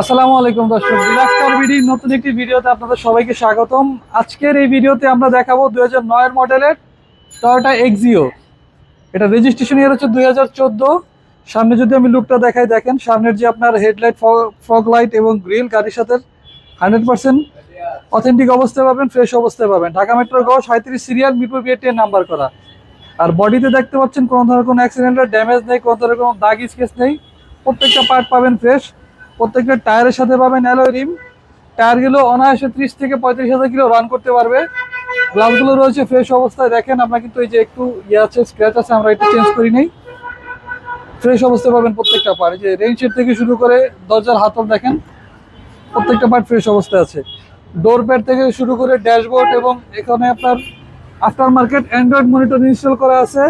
আসসালামু আলাইকুম দর্শক বিলাক্তার বিডি নতুন একটি ভিডিওতে আপনাদের সবাইকে স্বাগতম। আজকের এই ভিডিওতে আমরা দেখাবো দুই হাজার নয়ের মডেলের টয়োটা এক্সিও এটা রেজিস্ট্রেশন ইয়ার হচ্ছে দুই হাজার চোদ্দ। সামনে যদি আমি লুকটা দেখাই, দেখেন সামনের যে আপনার হেডলাইট ফগ লাইট এবং গ্রিল গাড়ির সাথে হান্ড্রেড পার্সেন্ট অথেন্টিক অবস্থায় পাবেন ফ্রেশ অবস্থায় পাবেন। ঢাকা মেট্রো গ সাঁত্রিশ সিরিয়াল মিরপুর বিএটি নাম্বার করা। আর বডিতে দেখতে পাচ্ছেন কোনো ধরনের কোনো অ্যাক্সিডেন্টের ড্যামেজ নেই, কোনো ধরনের কোনো দাগ স্কেচ নেই। প্রত্যেকটা পার্ট পাবেন ফ্রেশ প্রত্যেকটা টায়ারের সাথে পাবেন অ্যালয় রিম টায়ারগুলো অনায়াসে ত্রিশ থেকে পঁয়ত্রিশ হাজার কিলো রান করতে পারবে। গ্লাসগুলো রয়েছে ফ্রেশ অবস্থায়। দেখেন, আপনার কিন্তু এই যে একটু ইয়ে আছে স্ক্র্যাচ আছে, আমরা এটা চেঞ্জ করি নেই। ফ্রেশ অবস্থায় পাবেন প্রত্যেকটা পার্ট যে রেঞ্জ থেকে শুরু করে দরজার হাতল দেখেন, প্রত্যেকটা পার্ট ফ্রেশ অবস্থায় আছে। ডোর প্যাড থেকে শুরু করে ড্যাশবোর্ড এবং এখানে আপনার after market android monitor install করা আছে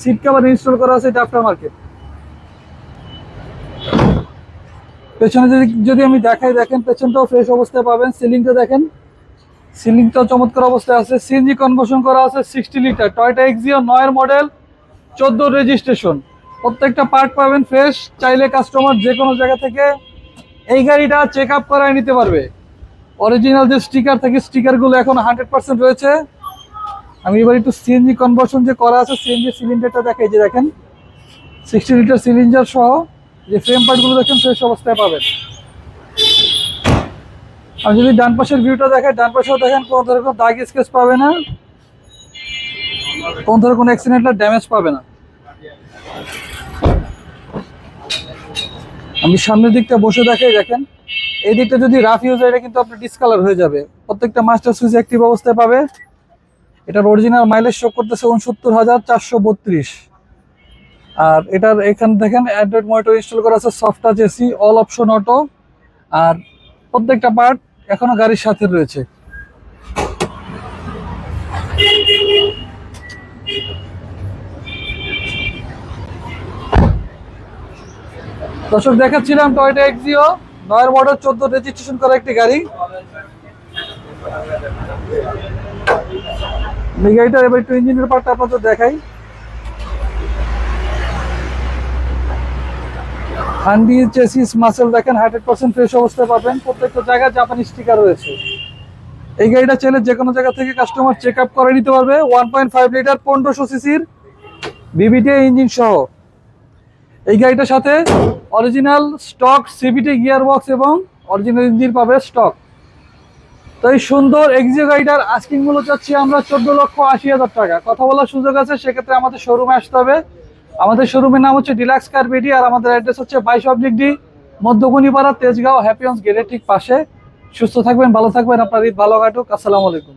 সিট কভার ইনস্টল করা আছে, এটা আফটার মার্কেট পেছনে যদি যদি আমি দেখাই, দেখেন পেছনটাও ফ্রেশ অবস্থায় পাবেন সিলিংটা দেখেন। সিলিংটাও চমৎকার অবস্থায় আছে সিএনজি কনভার্সন করা আছে সিক্সটি লিটার টয়টা এক্সিও নয়ের মডেল চোদ্দ রেজিস্ট্রেশন প্রত্যেকটা পার্ট পাবেন ফ্রেশ চাইলে কাস্টমার যে কোনো জায়গা থেকে এই গাড়িটা চেক আপ করায় নিতে পারবে। অরিজিনাল যে স্টিকার থাকে স্টিকারগুলো এখন হান্ড্রেড পার্সেন্ট রয়েছে। আমি এবার একটু সিএনজি কনভার্সন যে করা আছে সিএনজি সিলিন্ডারটা দেখাই যে দেখেন। সিক্সটি লিটার সিলিন্ডার সহ যে ফ্রেম পার্টগুলো দেখেন ফ্রেশ অবস্থায় পাবেন। আমি যদি ডান পাশের ভিউটা দেখেন ডান পাশেও দেখেন কোনো ধরনের কোনো দাগ স্কেচ পাবে না, কোনো ধরনের কোনো অ্যাক্সিডেন্টাল ড্যামেজ পাবে না। আমি সামনের দিকটা বসে দেখাই, দেখেন। এই দিকটা যদি রাফ ইউজ হয়, এটা কিন্তু আপনার ডিসকালার হয়ে যাবে। প্রত্যেকটা মাস্টার সুইচ অ্যাক্টিভ অবস্থায় পাবে। এটার অরিজিনাল মাইলেজ শো করতেছে উনসত্তর হাজার চারশো বত্রিশ। আর এটার এখানে দেখেন অ্যান্ড্রয়েড মনিটর ইনস্টল করা আছে soft touch AC all option auto আর প্রত্যেকটা পার্ট এখনও গাড়ির সাথে রয়েছে। দর্শক, দেখাচ্ছিলাম টয়টা এক্সিও নয়ের মডেল চোদ্দ রেজিস্ট্রেশন করা একটি গাড়ি। এই এবার একটু ইঞ্জিনের পার্টটা আপনাদের দেখাই। হান্ডি, চেসিস, মাসেল দেখেন, হান্ড্রেড পার্সেন্ট ফ্রেশ অবস্থায় পাবেন। প্রত্যেকটা জায়গায় জাপানি স্টিকার রয়েছে। এই গাড়িটা চাইলে যে কোনো জায়গা থেকে কাস্টমার চেক আপ করে নিতে পারবে। ওয়ান পয়েন্ট ফাইভ লিটার পনেরোশো সিসির বিবিটি ইঞ্জিন সহ। এই গাড়িটার সাথে original stock CVT gear box এবং অরিজিনাল ইঞ্জিন পাবে স্টক তো এই সুন্দর এক্সিও গাড়িটার আস্কিং চাচ্ছি আমরা চোদ্দ লক্ষ আশি হাজার টাকা। কথা বলার সুযোগ আছে, সেক্ষেত্রে আমাদের শোরুমে আসতে হবে। আমাদের শোরুমের নাম হচ্ছে ডিলাক্স কার বিডি আর আমাদের অ্যাড্রেস হচ্ছে বাইশ অবলিক ডি, মধ্যগুনিপাড়া, তেজগাঁও হ্যাপিয়ন্স গেটের ঠিক পাশে। সুস্থ থাকবেন, ভালো থাকবেন, আপনার ঈদ ভালো কাটুক। আসসালামু আলাইকুম।